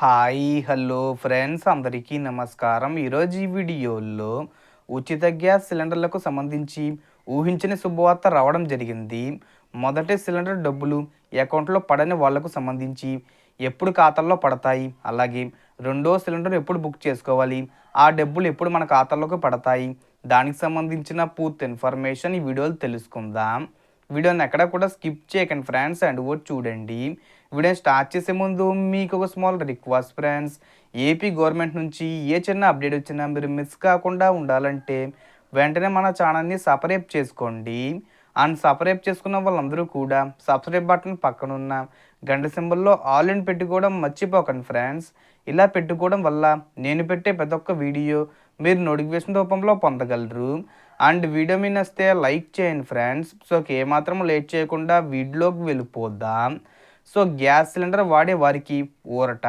Hi hello friends అందరికీ నమస్కారం. ఈరోజు ఈ వీడియోలో ఉచిత గ్యాస్ సిలిండర్లకు సంబంధించి ఊహించని శుభవార్త రావడం జరిగింది. మొదటి సిలిండర్ డబ్బులు అకౌంట్లో పడని వాళ్ళకు సంబంధించి ఎప్పుడు ఖాతాల్లో పడతాయి. అలాగే రెండో సిలిండర్ ఎప్పుడు బుక్ చేసుకోవాలి? ఆ డబ్బులు ఎప్పుడు మన ఖాతాల్లోకి పడతాయి? దానికి సంబంధించిన పూర్తి ఇన్ఫర్మేషన్ ఈ వీడియోలో తెలుసుకుందాం. వీడియోని ఎక్కడ కూడా స్కిప్ చేయకండి ఫ్రెండ్స్ అండ్ ఓ చూడండి. వీడియో స్టార్ట్ చేసే ముందు మీకు ఒక small request friends AP government నుంచి ఏ చిన్న అప్డేట్ వచ్చినా మీరు మిస్ కాకుండా ఉండాలంటే వెంటనే మన ఛానల్ని సపరేట్ చేసుకోండి. అండ్ సపరేట్ చేసుకున్న వాళ్ళందరూ కూడా సబ్స్క్రైబ్ బటన్ పక్కనున్న గంట సింబల్లో ఆల్ ఇన్ పెట్టుకోవడం మర్చిపోకండి ఫ్రెండ్స్ ఇలా పెట్టుకోవడం వల్ల నేను పెట్టే ప్రతి ఒక్క వీడియో మీరు నోటిఫికేషన్ రూపంలో పొందగలరు. అండ్ వీడియో మీద వస్తే లైక్ చేయండి ఫ్రెండ్స్ సో ఏమాత్రం లేట్ చేయకుండా వీడియోలోకి వెళ్ళిపోద్దాం సో గ్యాస్ సిలిండర్ వాడే వారికి ఊరట.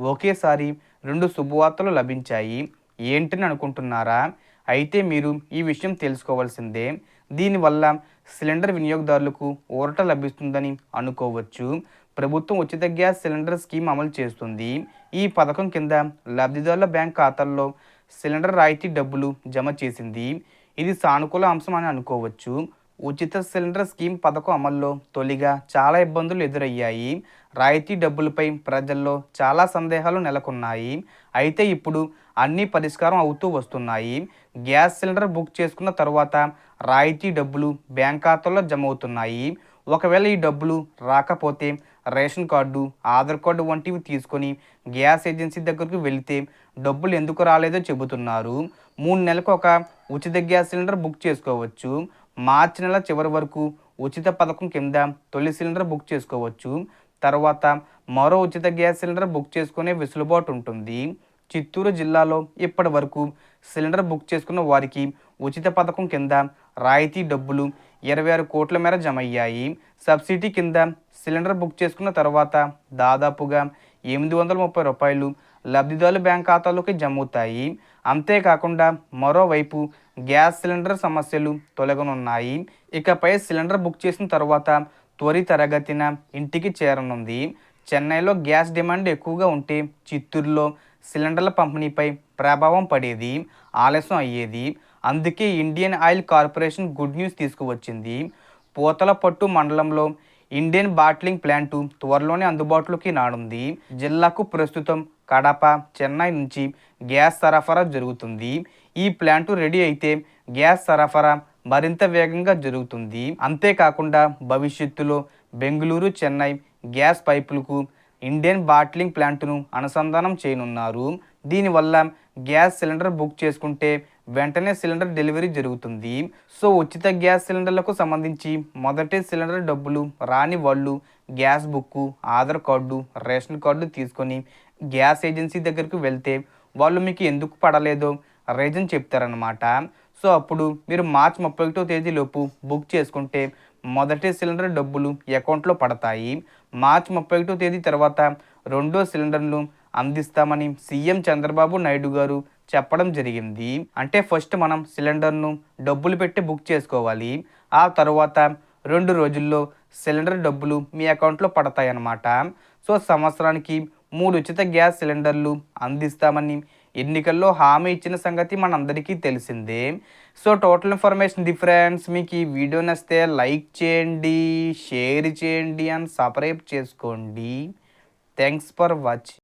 ఒకేసారి రెండు శుభవార్తలు లభించాయి. ఏంటని అనుకుంటున్నారా? అయితే మీరు ఈ విషయం తెలుసుకోవాల్సిందే. దీనివల్ల సిలిండర్ వినియోగదారులకు ఊరట లభిస్తుందని అనుకోవచ్చు. ప్రభుత్వం ఉచిత గ్యాస్ సిలిండర్ స్కీమ్ అమలు చేస్తుంది. ఈ పథకం కింద లబ్ధిదారుల బ్యాంక్ ఖాతాల్లో సిలిండర్ రాయితీ డబ్బులు జమ చేసింది. ఇది సానుకూల అంశం అని అనుకోవచ్చు. ఉచిత సిలిండర్ స్కీమ్ పథకం అమల్లో. తొలిగా చాలా ఇబ్బందులు ఎదురయ్యాయి. రాయితీ డబ్బులపై ప్రజల్లో చాలా సందేహాలు నెలకొన్నాయి. అయితే ఇప్పుడు అన్నీ పరిష్కారం అవుతూ వస్తున్నాయి. గ్యాస్ సిలిండర్ బుక్ చేసుకున్న తర్వాత రాయితీ డబ్బులు బ్యాంక్ ఖాతాల్లో జమ అవుతున్నాయి ఒకవేళ ఈ డబ్బులు రాకపోతే రేషన్ కార్డు ఆధార్ కార్డు వంటివి తీసుకొని గ్యాస్ ఏజెన్సీ దగ్గరకు వెళితే డబ్బులు ఎందుకు రాలేదో చెబుతున్నారు. మూడు నెలలకు ఒక ఉచిత గ్యాస్ సిలిండర్ బుక్ చేసుకోవచ్చు. మార్చి నెల చివరి వరకు ఉచిత పథకం కింద తొలి సిలిండర్ బుక్ చేసుకోవచ్చు. తర్వాత మరో ఉచిత గ్యాస్ సిలిండర్ బుక్ చేసుకునే వెసులుబాటు ఉంటుంది. చిత్తూరు జిల్లాలో ఇప్పటి వరకు సిలిండర్ బుక్ చేసుకున్న వారికి ఉచిత పథకం కింద రాయితీ డబ్బులు ఇరవై ఆరు కోట్ల మేర జమ అయ్యాయి సబ్సిడీ కింద సిలిండర్ బుక్ చేసుకున్న తర్వాత దాదాపుగా ఎనిమిది వందల ముప్పై రూపాయలు లబ్ధిదారుల బ్యాంక్ ఖాతాలోకి జమ అవుతాయి. అంతేకాకుండా మరోవైపు గ్యాస్ సిలిండర్ సమస్యలు తొలగనున్నాయి. ఇకపై సిలిండర్ బుక్ చేసిన తర్వాత త్వరితరగతిన ఇంటికి చేరనుంది. చెన్నైలో గ్యాస్ డిమాండ్ ఎక్కువగా ఉంటే చిత్తూరులో సిలిండర్ల పంపిణీపై ప్రభావం పడేది ఆలస్యం అయ్యేది. అందుకే Indian Oil Corporation good news తీసుకువచ్చింది. పూతలపట్టు మండలంలో ఇండియన్ బాట్లింగ్ ప్లాంటు త్వరలోనే అందుబాటులోకి నానుంది జిల్లాకు ప్రస్తుతం కడప చెన్నై నుంచి గ్యాస్ సరఫరా జరుగుతుంది. ఈ ప్లాంటు రెడీ అయితే గ్యాస్ సరఫరా మరింత వేగంగా జరుగుతుంది. అంతేకాకుండా భవిష్యత్తులో బెంగళూరు చెన్నై గ్యాస్ పైపులకు ఇండియన్ బాట్లింగ్ ప్లాంట్ను అనుసంధానం చేయనున్నారు. దీనివల్ల గ్యాస్ సిలిండర్ బుక్ చేసుకుంటే వెంటనే సిలిండర్ డెలివరీ జరుగుతుంది. సో ఉచిత గ్యాస్ సిలిండర్లకు సంబంధించి మొదటి సిలిండర్ డబ్బులు రాని వాళ్ళు gas book Aadhaar card ration card తీసుకొని గ్యాస్ ఏజెన్సీ దగ్గరికి వెళ్తే వాళ్ళు మీకు ఎందుకు పడలేదో రీజన్ చెప్తారనమాట సో అప్పుడు మీరు మార్చ్ ముప్పై ఒకటో తేదీలోపు బుక్ చేసుకుంటే మొదటి సిలిండర్ డబ్బులు అకౌంట్లో పడతాయి. మార్చ్ ముప్పై ఒకటో తేదీ తర్వాత రెండో సిలిండర్ను అందిస్తామని సీఎం చంద్రబాబు నాయుడు గారు చెప్పడం జరిగింది. అంటే ఫస్ట్ మనం సిలిండర్ను డబ్బులు పెట్టి బుక్ చేసుకోవాలి. ఆ తర్వాత రెండు రోజుల్లో సిలిండర్ డబ్బులు మీ అకౌంట్లో పడతాయన్నమాట. సో సంవత్సరానికి మూడు ఉచిత గ్యాస్ సిలిండర్లు అందిస్తామని ఎన్నికల్లో హామీ ఇచ్చిన సంగతి మనందరికీ తెలిసిందే. సో టోటల్ ఇన్ఫర్మేషన్ డిఫరెన్స్ మీకు ఈ వీడియో నచ్చితే లైక్ చేయండి షేర్ చేయండి అండ్ సబ్స్క్రైబ్ చేసుకోండి. Thanks for watching